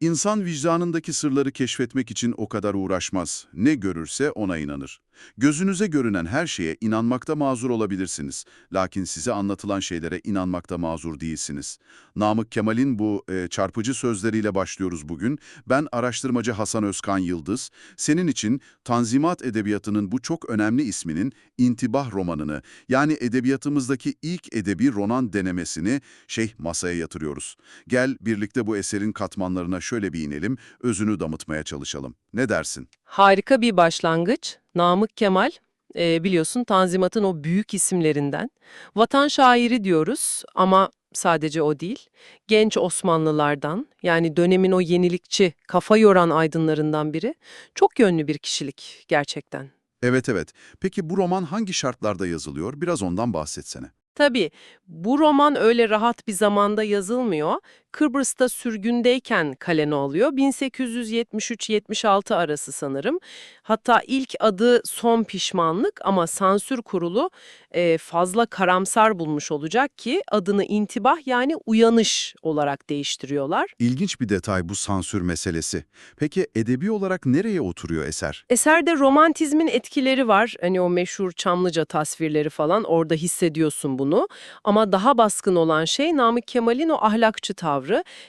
İnsan vicdanındaki sırları keşfetmek için o kadar uğraşmaz. Ne görürse ona inanır. Gözünüze görünen her şeye inanmakta mazur olabilirsiniz. Lakin size anlatılan şeylere inanmakta mazur değilsiniz. Namık Kemal'in bu e, çarpıcı sözleriyle başlıyoruz bugün. Ben araştırmacı Hasan Özkan Yıldız, senin için Tanzimat Edebiyatı'nın bu çok önemli isminin İntibah romanını, yani edebiyatımızdaki ilk edebi roman denemesini şeyh masaya yatırıyoruz. Gel birlikte bu eserin katmanlarına şöyle bir inelim, özünü damıtmaya çalışalım. Ne dersin? Harika bir başlangıç. Namık Kemal, e, biliyorsun Tanzimat'ın o büyük isimlerinden. Vatan şairi diyoruz ama sadece o değil. Genç Osmanlılardan, yani dönemin o yenilikçi, kafa yoran aydınlarından biri. Çok yönlü bir kişilik gerçekten. Evet evet. Peki bu roman hangi şartlarda yazılıyor? Biraz ondan bahsetsene. Tabii bu roman öyle rahat bir zamanda yazılmıyor. Kıbrıs'ta sürgündeyken kaleme alıyor. 1873-76 arası sanırım. Hatta ilk adı Son Pişmanlık ama sansür kurulu e, fazla karamsar bulmuş olacak ki adını intibah yani uyanış olarak değiştiriyorlar. İlginç bir detay bu sansür meselesi. Peki edebi olarak nereye oturuyor eser? Eserde romantizmin etkileri var. Hani o meşhur Çamlıca tasvirleri falan orada hissediyorsun bunu. Ama daha baskın olan şey Namık Kemal'in o ahlakçı tavrı.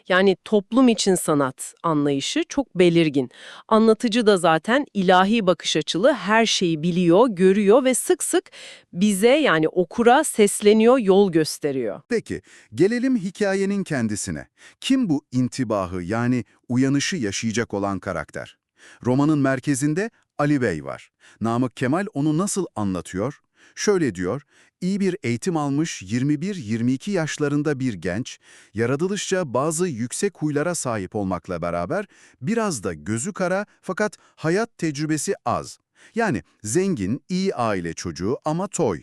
Yani toplum için sanat anlayışı çok belirgin. Anlatıcı da zaten ilahi bakış açılı her şeyi biliyor, görüyor ve sık sık bize yani okura sesleniyor, yol gösteriyor. Peki, gelelim hikayenin kendisine. Kim bu intibahı yani uyanışı yaşayacak olan karakter? Romanın merkezinde Ali Bey var. Namık Kemal onu nasıl anlatıyor? Şöyle diyor, iyi bir eğitim almış 21-22 yaşlarında bir genç, yaratılışça bazı yüksek huylara sahip olmakla beraber biraz da gözü kara fakat hayat tecrübesi az. Yani zengin, iyi aile çocuğu ama toy.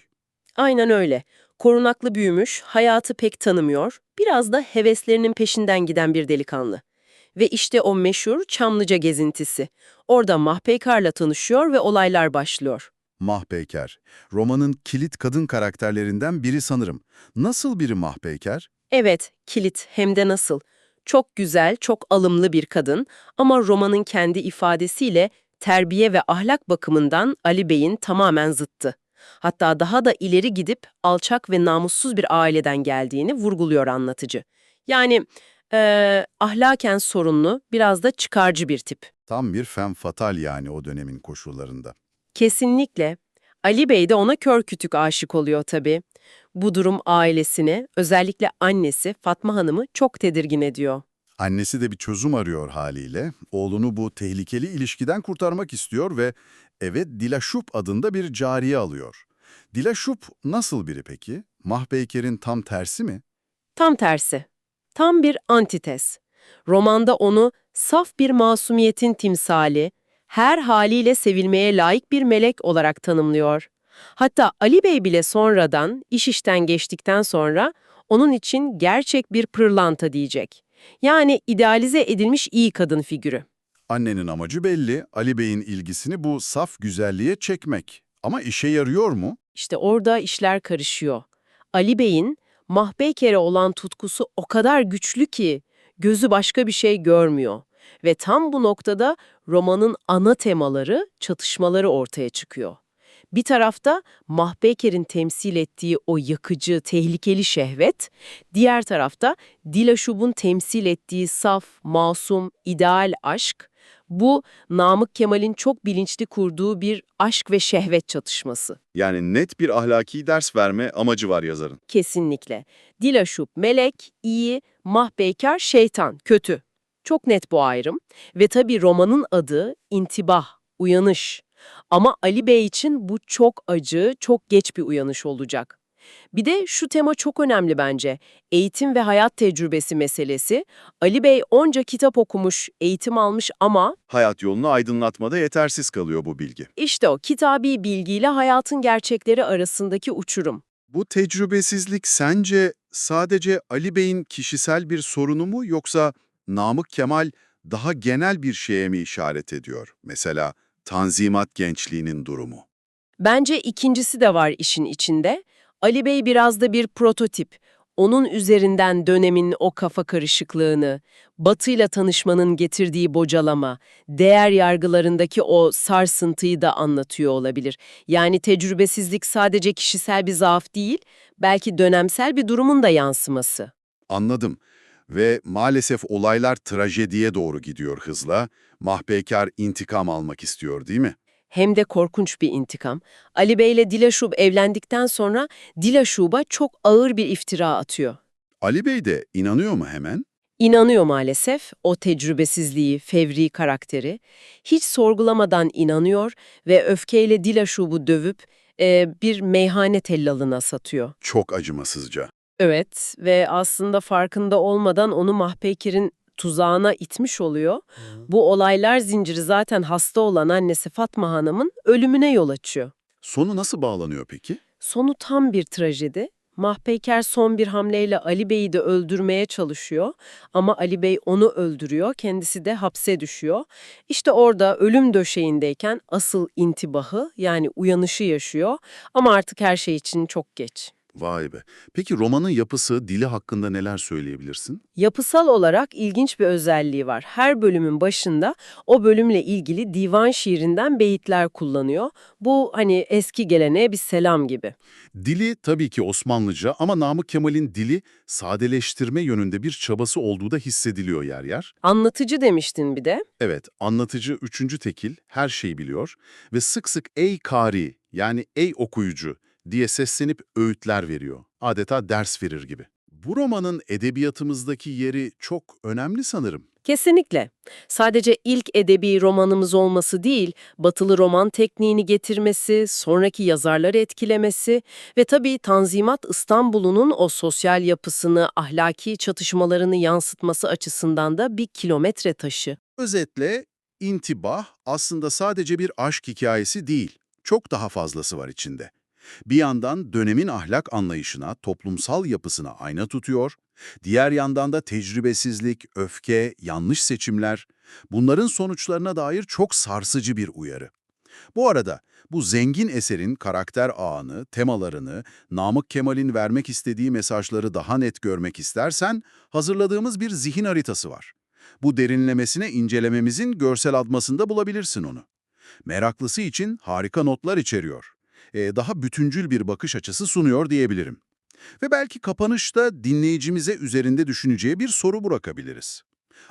Aynen öyle. Korunaklı büyümüş, hayatı pek tanımıyor, biraz da heveslerinin peşinden giden bir delikanlı. Ve işte o meşhur Çamlıca gezintisi. Orada Mahpeykar'la tanışıyor ve olaylar başlıyor. Mahpeyker, romanın kilit kadın karakterlerinden biri sanırım. Nasıl biri Mahpeyker? Evet, kilit hem de nasıl. Çok güzel, çok alımlı bir kadın ama romanın kendi ifadesiyle terbiye ve ahlak bakımından Ali Bey'in tamamen zıttı. Hatta daha da ileri gidip alçak ve namussuz bir aileden geldiğini vurguluyor anlatıcı. Yani eee, ahlaken sorunlu, biraz da çıkarcı bir tip. Tam bir femme fatale yani o dönemin koşullarında. Kesinlikle. Ali Bey de ona kör kütük aşık oluyor tabii. Bu durum ailesini, özellikle annesi Fatma Hanım'ı çok tedirgin ediyor. Annesi de bir çözüm arıyor haliyle. Oğlunu bu tehlikeli ilişkiden kurtarmak istiyor ve eve Dilaşup adında bir cariye alıyor. Dilaşup nasıl biri peki? Mahpeyker'in tam tersi mi? Tam tersi. Tam bir antites. Romanda onu saf bir masumiyetin timsali, her haliyle sevilmeye layık bir melek olarak tanımlıyor. Hatta Ali Bey bile sonradan, iş işten geçtikten sonra onun için gerçek bir pırlanta diyecek. Yani idealize edilmiş iyi kadın figürü. Annenin amacı belli, Ali Bey'in ilgisini bu saf güzelliğe çekmek. Ama işe yarıyor mu? İşte orada işler karışıyor. Ali Bey'in Mahpeyker'e olan tutkusu o kadar güçlü ki gözü başka bir şey görmüyor. Ve tam bu noktada romanın ana temaları, çatışmaları ortaya çıkıyor. Bir tarafta Mahpeyker'in temsil ettiği o yakıcı, tehlikeli şehvet, diğer tarafta Dilaşub'un temsil ettiği saf, masum, ideal aşk, bu Namık Kemal'in çok bilinçli kurduğu bir aşk ve şehvet çatışması. Yani net bir ahlaki ders verme amacı var yazarın. Kesinlikle. Dilaşup melek, iyi, Mahpeyker şeytan, kötü. Çok net bu ayrım. Ve tabii romanın adı intibah, uyanış. Ama Ali Bey için bu çok acı, çok geç bir uyanış olacak. Bir de şu tema çok önemli bence. Eğitim ve hayat tecrübesi meselesi. Ali Bey onca kitap okumuş, eğitim almış ama Hayat yolunu aydınlatmada yetersiz kalıyor bu bilgi. işte o kitabi bilgiyle hayatın gerçekleri arasındaki uçurum. Bu tecrübesizlik sence sadece Ali Bey'in kişisel bir sorunu mu yoksa Namık Kemal daha genel bir şeye mi işaret ediyor? Mesela Tanzimat gençliğinin durumu. Bence ikincisi de var işin içinde. Ali Bey biraz da bir prototip. Onun üzerinden dönemin o kafa karışıklığını, Batı'yla tanışmanın getirdiği bocalama, değer yargılarındaki o sarsıntıyı da anlatıyor olabilir. Yani tecrübesizlik sadece kişisel bir zaaf değil, belki dönemsel bir durumun da yansıması. Anladım. Ve maalesef olaylar trajediye doğru gidiyor hızla. Mahpekar intikam almak istiyor değil mi? Hem de korkunç bir intikam. Ali Bey ile Dilaşub evlendikten sonra Dilaşub'a çok ağır bir iftira atıyor. Ali Bey de inanıyor mu hemen? İnanıyor maalesef o tecrübesizliği, fevri karakteri. Hiç sorgulamadan inanıyor ve öfkeyle Dilaşub'u dövüp e, bir meyhane tellalına satıyor. Çok acımasızca. Evet ve aslında farkında olmadan onu Mahpeker'in tuzağına itmiş oluyor. Bu olaylar zinciri zaten hasta olan annesi Fatma Hanım'ın ölümüne yol açıyor. Sonu nasıl bağlanıyor peki? Sonu tam bir trajedi. Mahpeyker son bir hamleyle Ali Bey'i de öldürmeye çalışıyor ama Ali Bey onu öldürüyor, kendisi de hapse düşüyor. İşte orada ölüm döşeğindeyken asıl intibahı yani uyanışı yaşıyor ama artık her şey için çok geç. Vay be. Peki romanın yapısı, dili hakkında neler söyleyebilirsin? Yapısal olarak ilginç bir özelliği var. Her bölümün başında o bölümle ilgili divan şiirinden beyitler kullanıyor. Bu hani eski geleneğe bir selam gibi. Dili tabii ki Osmanlıca ama Namık Kemal'in dili sadeleştirme yönünde bir çabası olduğu da hissediliyor yer yer. Anlatıcı demiştin bir de. Evet, anlatıcı üçüncü tekil her şeyi biliyor ve sık sık ey kari yani ey okuyucu diye seslenip öğütler veriyor. Adeta ders verir gibi. Bu romanın edebiyatımızdaki yeri çok önemli sanırım. Kesinlikle. Sadece ilk edebi romanımız olması değil, batılı roman tekniğini getirmesi, sonraki yazarları etkilemesi ve tabii Tanzimat İstanbul'un o sosyal yapısını, ahlaki çatışmalarını yansıtması açısından da bir kilometre taşı. Özetle intibah aslında sadece bir aşk hikayesi değil, çok daha fazlası var içinde. Bir yandan dönemin ahlak anlayışına, toplumsal yapısına ayna tutuyor, diğer yandan da tecrübesizlik, öfke, yanlış seçimler, bunların sonuçlarına dair çok sarsıcı bir uyarı. Bu arada bu zengin eserin karakter ağını, temalarını, Namık Kemal'in vermek istediği mesajları daha net görmek istersen, hazırladığımız bir zihin haritası var. Bu derinlemesine incelememizin görsel admasında bulabilirsin onu. Meraklısı için harika notlar içeriyor. Ee, daha bütüncül bir bakış açısı sunuyor diyebilirim. Ve belki kapanışta dinleyicimize üzerinde düşüneceği bir soru bırakabiliriz.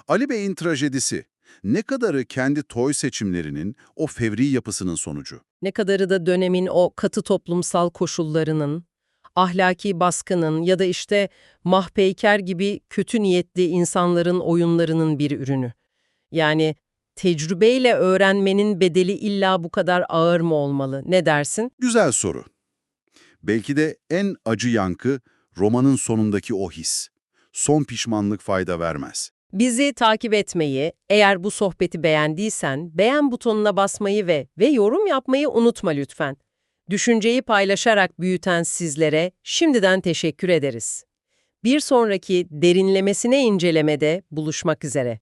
Ali Bey'in trajedisi ne kadarı kendi toy seçimlerinin, o fevri yapısının sonucu? Ne kadarı da dönemin o katı toplumsal koşullarının, ahlaki baskının ya da işte mahpeyker gibi kötü niyetli insanların oyunlarının bir ürünü. Yani tecrübeyle öğrenmenin bedeli illa bu kadar ağır mı olmalı? Ne dersin? Güzel soru. Belki de en acı yankı romanın sonundaki o his. Son pişmanlık fayda vermez. Bizi takip etmeyi, eğer bu sohbeti beğendiysen beğen butonuna basmayı ve ve yorum yapmayı unutma lütfen. Düşünceyi paylaşarak büyüten sizlere şimdiden teşekkür ederiz. Bir sonraki derinlemesine incelemede buluşmak üzere.